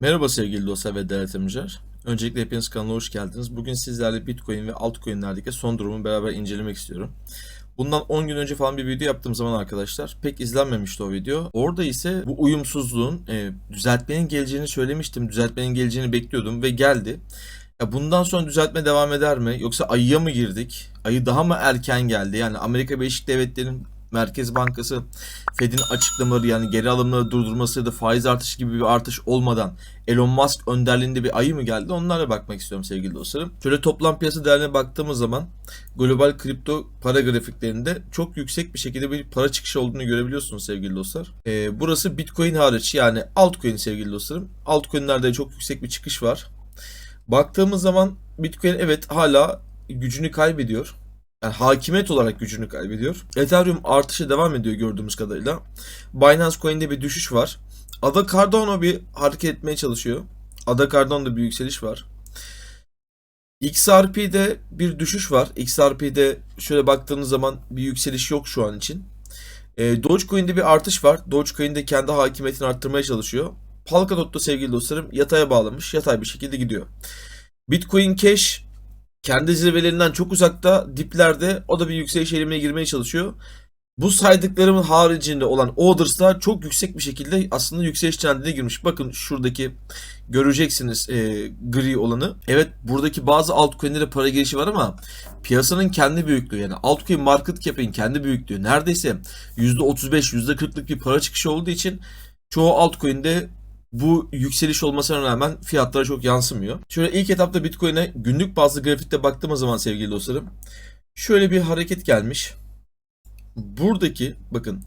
Merhaba sevgili dostlar ve değerli yatırımcılar. Öncelikle hepiniz kanala hoş geldiniz. Bugün sizlerle Bitcoin ve altcoin'lerdeki son durumu beraber incelemek istiyorum. Bundan 10 gün önce falan bir video yaptığım zaman arkadaşlar pek izlenmemişti o video. Orada ise bu uyumsuzluğun e, düzeltmenin geleceğini söylemiştim. Düzeltmenin geleceğini bekliyordum ve geldi. Ya bundan sonra düzeltme devam eder mi? Yoksa ayıya mı girdik? Ayı daha mı erken geldi? Yani Amerika Birleşik Devletleri'nin Merkez Bankası Fed'in açıklamaları yani geri alımları durdurması ya da faiz artışı gibi bir artış olmadan Elon Musk önderliğinde bir ayı mı geldi? Onlara bakmak istiyorum sevgili dostlarım. Şöyle toplam piyasa değerine baktığımız zaman global kripto para grafiklerinde çok yüksek bir şekilde bir para çıkışı olduğunu görebiliyorsunuz sevgili dostlar. Ee, burası Bitcoin hariç yani altcoin sevgili dostlarım. Altcoin'lerde çok yüksek bir çıkış var. Baktığımız zaman Bitcoin evet hala gücünü kaybediyor. Yani hakimiyet olarak gücünü kaybediyor. Ethereum artışı devam ediyor gördüğümüz kadarıyla. Binance Coin'de bir düşüş var. Ada Cardano bir hareket etmeye çalışıyor. Ada Cardano'da bir yükseliş var. XRP'de bir düşüş var. XRP'de şöyle baktığınız zaman bir yükseliş yok şu an için. E, Dogecoin'de bir artış var. Dogecoin'de kendi hakimiyetini arttırmaya çalışıyor. Polkadot'ta sevgili dostlarım yataya bağlamış. Yatay bir şekilde gidiyor. Bitcoin Cash kendi zirvelerinden çok uzakta diplerde o da bir yükseliş eğilimine girmeye çalışıyor. Bu saydıklarımın haricinde olan orders'lar çok yüksek bir şekilde aslında yükseliş trendine girmiş. Bakın şuradaki göreceksiniz e, gri olanı. Evet buradaki bazı altcoin'lere para girişi var ama piyasanın kendi büyüklüğü yani altcoin market cap'in kendi büyüklüğü neredeyse %35 %40'lık bir para çıkışı olduğu için çoğu altcoin'de bu yükseliş olmasına rağmen fiyatlara çok yansımıyor. Şöyle ilk etapta Bitcoin'e günlük bazlı grafikte baktığımız zaman sevgili dostlarım şöyle bir hareket gelmiş. Buradaki bakın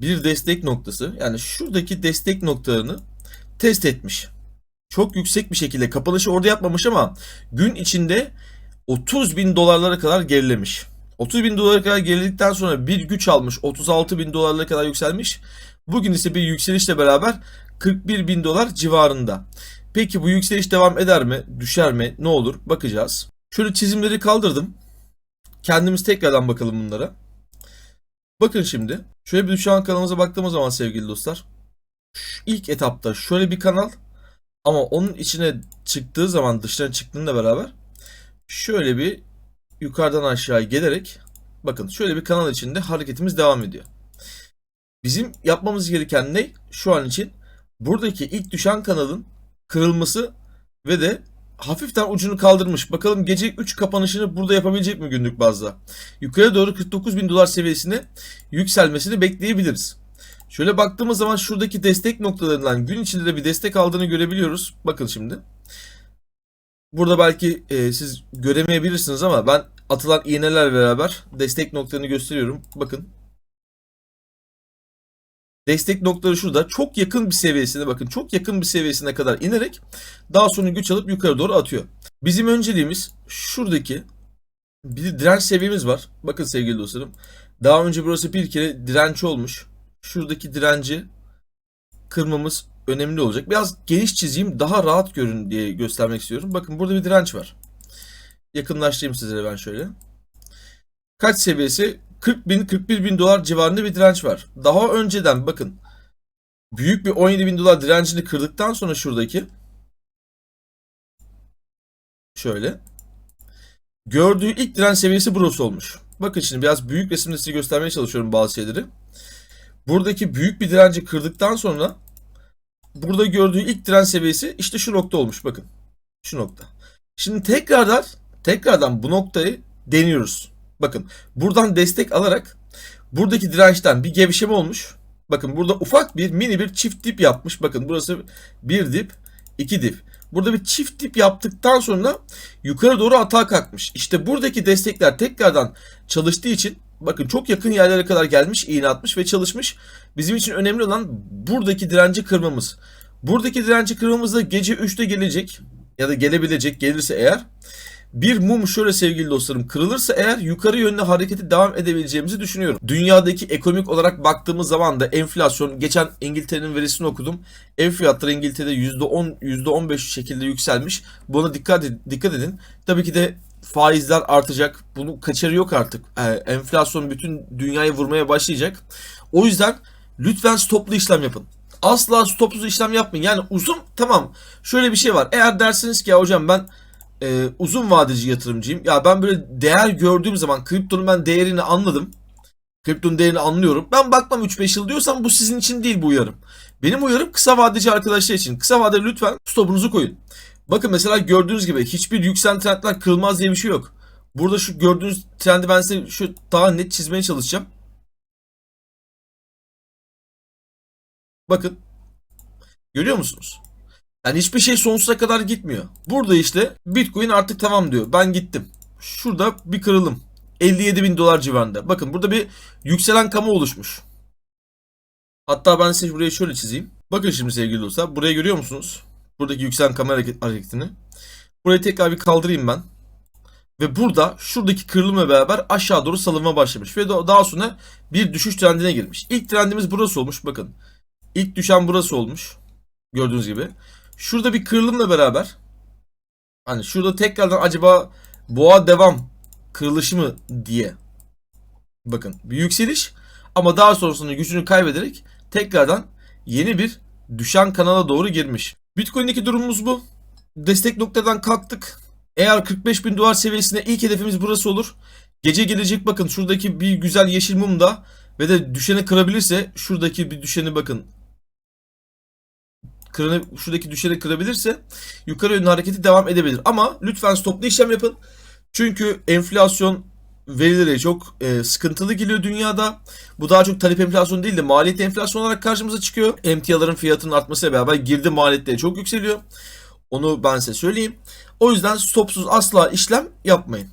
bir destek noktası yani şuradaki destek noktalarını test etmiş. Çok yüksek bir şekilde kapanışı orada yapmamış ama gün içinde 30 bin dolarlara kadar gerilemiş. 30 bin dolara kadar geriledikten sonra bir güç almış 36 bin dolarlara kadar yükselmiş. Bugün ise bir yükselişle beraber 41 bin dolar civarında. Peki bu yükseliş devam eder mi? Düşer mi? Ne olur? Bakacağız. Şöyle çizimleri kaldırdım. Kendimiz tekrardan bakalım bunlara. Bakın şimdi. Şöyle bir şu an kanalımıza baktığımız zaman sevgili dostlar. Şu ilk etapta şöyle bir kanal. Ama onun içine çıktığı zaman dıştan çıktığında beraber şöyle bir yukarıdan aşağı gelerek bakın şöyle bir kanal içinde hareketimiz devam ediyor. Bizim yapmamız gereken ne? Şu an için buradaki ilk düşen kanalın kırılması ve de hafiften ucunu kaldırmış. Bakalım gece 3 kapanışını burada yapabilecek mi günlük bazda? Yukarı doğru 49 bin dolar seviyesine yükselmesini bekleyebiliriz. Şöyle baktığımız zaman şuradaki destek noktalarından gün içinde de bir destek aldığını görebiliyoruz. Bakın şimdi. Burada belki e, siz göremeyebilirsiniz ama ben atılan iğneler beraber destek noktalarını gösteriyorum. Bakın Destek noktaları şurada. Çok yakın bir seviyesine bakın. Çok yakın bir seviyesine kadar inerek daha sonra güç alıp yukarı doğru atıyor. Bizim önceliğimiz şuradaki bir direnç seviyemiz var. Bakın sevgili dostlarım. Daha önce burası bir kere direnç olmuş. Şuradaki direnci kırmamız önemli olacak. Biraz geniş çizeyim daha rahat görün diye göstermek istiyorum. Bakın burada bir direnç var. Yakınlaştırayım sizlere ben şöyle. Kaç seviyesi? 40 bin 41 bin dolar civarında bir direnç var. Daha önceden bakın büyük bir 17 bin dolar direncini kırdıktan sonra şuradaki şöyle gördüğü ilk direnç seviyesi burası olmuş. Bakın şimdi biraz büyük resimde size göstermeye çalışıyorum bazı şeyleri. Buradaki büyük bir direnci kırdıktan sonra burada gördüğü ilk direnç seviyesi işte şu nokta olmuş bakın. Şu nokta. Şimdi tekrardan tekrardan bu noktayı deniyoruz. Bakın buradan destek alarak buradaki dirençten bir gevşeme olmuş. Bakın burada ufak bir mini bir çift dip yapmış. Bakın burası bir dip, iki dip. Burada bir çift dip yaptıktan sonra yukarı doğru atağa kalkmış. İşte buradaki destekler tekrardan çalıştığı için bakın çok yakın yerlere kadar gelmiş, iğne atmış ve çalışmış. Bizim için önemli olan buradaki direnci kırmamız. Buradaki direnci kırmamız da gece 3'te gelecek ya da gelebilecek gelirse eğer bir mum şöyle sevgili dostlarım kırılırsa eğer yukarı yönlü hareketi devam edebileceğimizi düşünüyorum. Dünyadaki ekonomik olarak baktığımız zaman da enflasyon geçen İngiltere'nin verisini okudum. Ev fiyatları İngiltere'de %10 %15 şekilde yükselmiş. Buna dikkat dikkat edin. Tabii ki de faizler artacak. Bunun kaçarı yok artık. Ee, enflasyon bütün dünyayı vurmaya başlayacak. O yüzden lütfen stoplu işlem yapın. Asla stopsuz işlem yapmayın. Yani uzun tamam. Şöyle bir şey var. Eğer dersiniz ki hocam ben e, uzun vadeci yatırımcıyım. Ya ben böyle değer gördüğüm zaman kriptonun ben değerini anladım. Kriptonun değerini anlıyorum. Ben bakmam 3-5 yıl diyorsam bu sizin için değil bu uyarım. Benim uyarım kısa vadeci arkadaşlar için. Kısa vadede lütfen stopunuzu koyun. Bakın mesela gördüğünüz gibi hiçbir yükselen trendler kırılmaz diye bir şey yok. Burada şu gördüğünüz trendi ben size şu daha net çizmeye çalışacağım. Bakın. Görüyor musunuz? Yani hiçbir şey sonsuza kadar gitmiyor. Burada işte Bitcoin artık tamam diyor. Ben gittim. Şurada bir kırılım. 57 bin dolar civarında. Bakın burada bir yükselen kamu oluşmuş. Hatta ben size burayı şöyle çizeyim. Bakın şimdi sevgili dostlar. Burayı görüyor musunuz? Buradaki yükselen kamera hareket- hareketini. Burayı tekrar bir kaldırayım ben. Ve burada şuradaki kırılımla beraber aşağı doğru salınma başlamış. Ve da- daha sonra bir düşüş trendine girmiş. İlk trendimiz burası olmuş bakın. İlk düşen burası olmuş. Gördüğünüz gibi. Şurada bir kırılımla beraber hani şurada tekrardan acaba boğa devam kırılışı mı diye bakın bir yükseliş ama daha sonrasında gücünü kaybederek tekrardan yeni bir düşen kanala doğru girmiş. Bitcoin'deki durumumuz bu. Destek noktadan kalktık. Eğer 45 bin dolar seviyesinde ilk hedefimiz burası olur. Gece gelecek bakın şuradaki bir güzel yeşil mum da ve de düşeni kırabilirse şuradaki bir düşeni bakın kırını, şuradaki düşeni kırabilirse yukarı yönlü hareketi devam edebilir. Ama lütfen stoplu işlem yapın. Çünkü enflasyon verileri çok e, sıkıntılı geliyor dünyada. Bu daha çok talep enflasyonu değil de maliyet enflasyon olarak karşımıza çıkıyor. Emtiaların fiyatının artmasıyla beraber girdi maliyetleri çok yükseliyor. Onu ben size söyleyeyim. O yüzden stopsuz asla işlem yapmayın.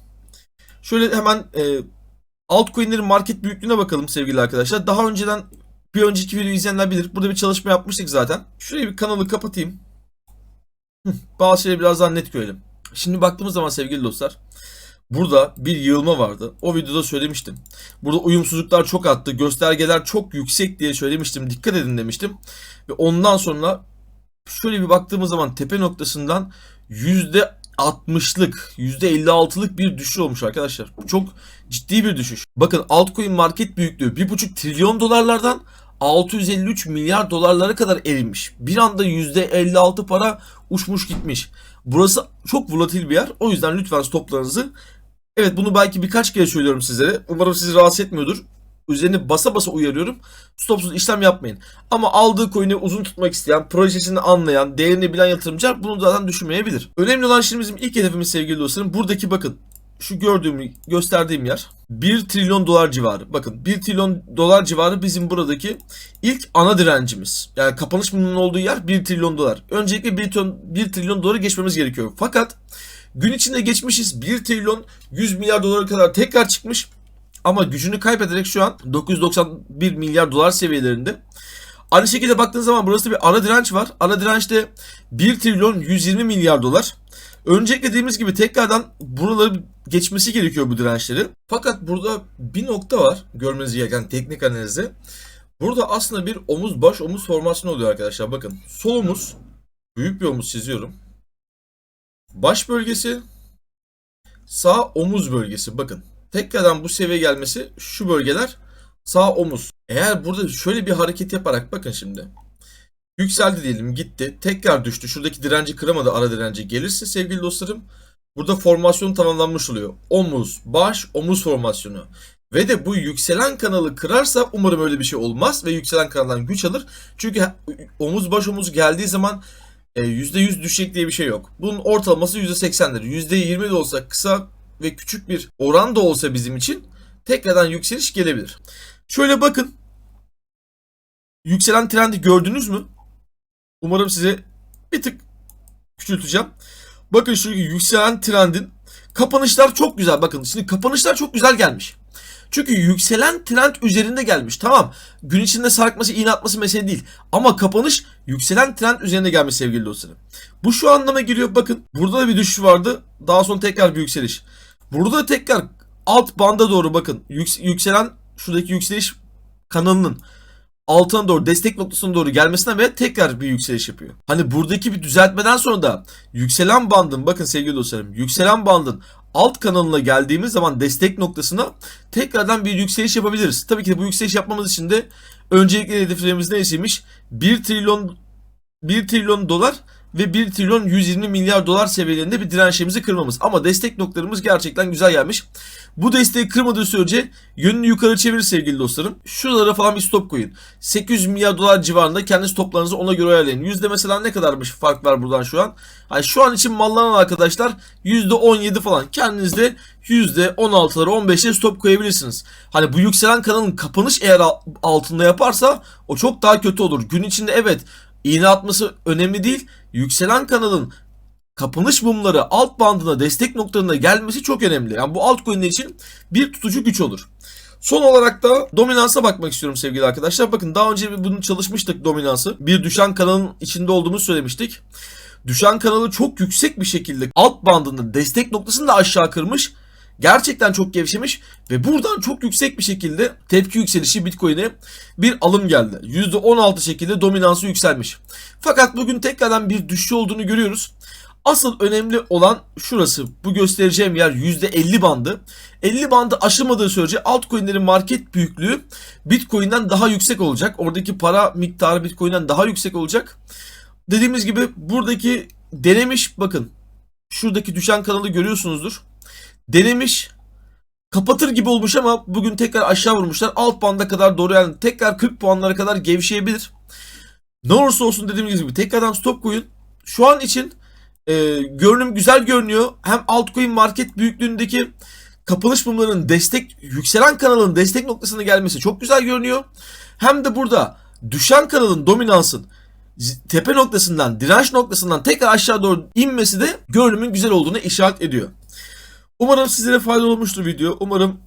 Şöyle hemen e, altcoin'lerin market büyüklüğüne bakalım sevgili arkadaşlar. Daha önceden bir önceki videoyu izleyenler bilir. Burada bir çalışma yapmıştık zaten. Şuraya bir kanalı kapatayım. Bazı şeyleri biraz daha net görelim. Şimdi baktığımız zaman sevgili dostlar. Burada bir yığılma vardı. O videoda söylemiştim. Burada uyumsuzluklar çok arttı. Göstergeler çok yüksek diye söylemiştim. Dikkat edin demiştim. Ve ondan sonra şöyle bir baktığımız zaman tepe noktasından %60'lık, %56'lık bir düşüş olmuş arkadaşlar. Bu çok ciddi bir düşüş. Bakın altcoin market büyüklüğü 1,5 trilyon dolarlardan 653 milyar dolarlara kadar erimiş. Bir anda %56 para uçmuş gitmiş. Burası çok volatil bir yer. O yüzden lütfen stoplarınızı Evet bunu belki birkaç kere söylüyorum sizlere. Umarım sizi rahatsız etmiyordur. Üzerine basa basa uyarıyorum. Stopsuz işlem yapmayın. Ama aldığı coin'i uzun tutmak isteyen, projesini anlayan, değerini bilen yatırımcılar bunu zaten düşünmeyebilir. Önemli olan şimdi bizim ilk hedefimiz sevgili dostlarım. Buradaki bakın şu gördüğüm, gösterdiğim yer 1 trilyon dolar civarı. Bakın 1 trilyon dolar civarı bizim buradaki ilk ana direncimiz. Yani kapanış mumunun olduğu yer 1 trilyon dolar. Öncelikle 1 trilyon, 1 trilyon doları geçmemiz gerekiyor. Fakat gün içinde geçmişiz 1 trilyon 100 milyar dolara kadar tekrar çıkmış. Ama gücünü kaybederek şu an 991 milyar dolar seviyelerinde. Aynı şekilde baktığınız zaman burası bir ara direnç var. Ara dirençte 1 trilyon 120 milyar dolar. Öncelikle dediğimiz gibi tekrardan buraları geçmesi gerekiyor bu dirençleri. Fakat burada bir nokta var görmeniz gereken teknik analizde. Burada aslında bir omuz baş omuz formasyonu oluyor arkadaşlar. Bakın sol omuz büyük bir omuz çiziyorum. Baş bölgesi sağ omuz bölgesi. Bakın tekrardan bu seviye gelmesi şu bölgeler sağ omuz. Eğer burada şöyle bir hareket yaparak bakın şimdi. Yükseldi diyelim gitti. Tekrar düştü. Şuradaki direnci kıramadı ara direnci gelirse sevgili dostlarım. Burada formasyon tamamlanmış oluyor. Omuz, baş, omuz formasyonu. Ve de bu yükselen kanalı kırarsa umarım öyle bir şey olmaz ve yükselen kanaldan güç alır. Çünkü omuz baş omuz geldiği zaman e, %100 düşecek diye bir şey yok. Bunun ortalaması %80'dir. %20 de olsa kısa ve küçük bir oran da olsa bizim için tekrardan yükseliş gelebilir. Şöyle bakın. Yükselen trendi gördünüz mü? Umarım size bir tık küçülteceğim. Bakın şu yükselen trendin kapanışlar çok güzel. Bakın şimdi kapanışlar çok güzel gelmiş. Çünkü yükselen trend üzerinde gelmiş. Tamam. Gün içinde sarkması, iğne atması mesele değil. Ama kapanış yükselen trend üzerinde gelmiş sevgili dostlarım. Bu şu anlama geliyor. Bakın burada da bir düşüş vardı. Daha sonra tekrar bir yükseliş. Burada da tekrar alt banda doğru bakın. Yüks- yükselen şuradaki yükseliş kanalının altına doğru destek noktasına doğru gelmesinden ve tekrar bir yükseliş yapıyor. Hani buradaki bir düzeltmeden sonra da yükselen bandın bakın sevgili dostlarım yükselen bandın alt kanalına geldiğimiz zaman destek noktasına tekrardan bir yükseliş yapabiliriz. Tabii ki de bu yükseliş yapmamız için de öncelikli hedeflerimiz neysiymiş? 1 trilyon 1 trilyon dolar ve 1 trilyon 120 milyar dolar seviyelerinde bir dirençlerimizi kırmamız. Ama destek noktalarımız gerçekten güzel gelmiş. Bu desteği kırmadığı sürece yönünü yukarı çevir sevgili dostlarım. Şuralara falan bir stop koyun. 800 milyar dolar civarında kendi stoplarınızı ona göre ayarlayın. Yüzde mesela ne kadarmış fark var buradan şu an? Hani şu an için mallanan arkadaşlar %17 falan. Kendinizde %16'lara 15'lere stop koyabilirsiniz. Hani bu yükselen kanalın kapanış eğer al- altında yaparsa o çok daha kötü olur. Gün içinde evet iğne atması önemli değil. Yükselen kanalın kapanış mumları alt bandına destek noktalarına gelmesi çok önemli. Yani bu altcoin'ler için bir tutucu güç olur. Son olarak da dominansa bakmak istiyorum sevgili arkadaşlar. Bakın daha önce bunu çalışmıştık dominansı. Bir düşen kanalın içinde olduğumuzu söylemiştik. Düşen kanalı çok yüksek bir şekilde alt bandında destek noktasını da aşağı kırmış. Gerçekten çok gevşemiş ve buradan çok yüksek bir şekilde tepki yükselişi Bitcoin'e bir alım geldi. %16 şekilde dominansı yükselmiş. Fakat bugün tekrardan bir düşüş olduğunu görüyoruz. Asıl önemli olan şurası. Bu göstereceğim yer %50 bandı. 50 bandı aşılmadığı sürece altcoin'lerin market büyüklüğü Bitcoin'den daha yüksek olacak. Oradaki para miktarı Bitcoin'den daha yüksek olacak. Dediğimiz gibi buradaki denemiş bakın. Şuradaki düşen kanalı görüyorsunuzdur. Denemiş kapatır gibi olmuş ama bugün tekrar aşağı vurmuşlar. Alt banda kadar doğru yani tekrar 40 puanlara kadar gevşeyebilir. Ne olursa olsun dediğimiz gibi tekrardan stop koyun. Şu an için e, görünüm güzel görünüyor. Hem altcoin market büyüklüğündeki kapanış mumlarının destek yükselen kanalın destek noktasına gelmesi çok güzel görünüyor. Hem de burada düşen kanalın dominansın tepe noktasından direnç noktasından tekrar aşağı doğru inmesi de görünümün güzel olduğunu işaret ediyor. Umarım sizlere faydalı olmuştur video. Umarım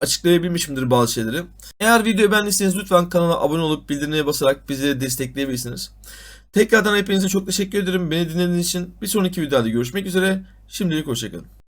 açıklayabilmişimdir bazı şeyleri. Eğer videoyu beğendiyseniz lütfen kanala abone olup bildirimleri basarak bizi destekleyebilirsiniz. Tekrardan hepinize çok teşekkür ederim. Beni dinlediğiniz için bir sonraki videoda görüşmek üzere. Şimdilik hoşçakalın.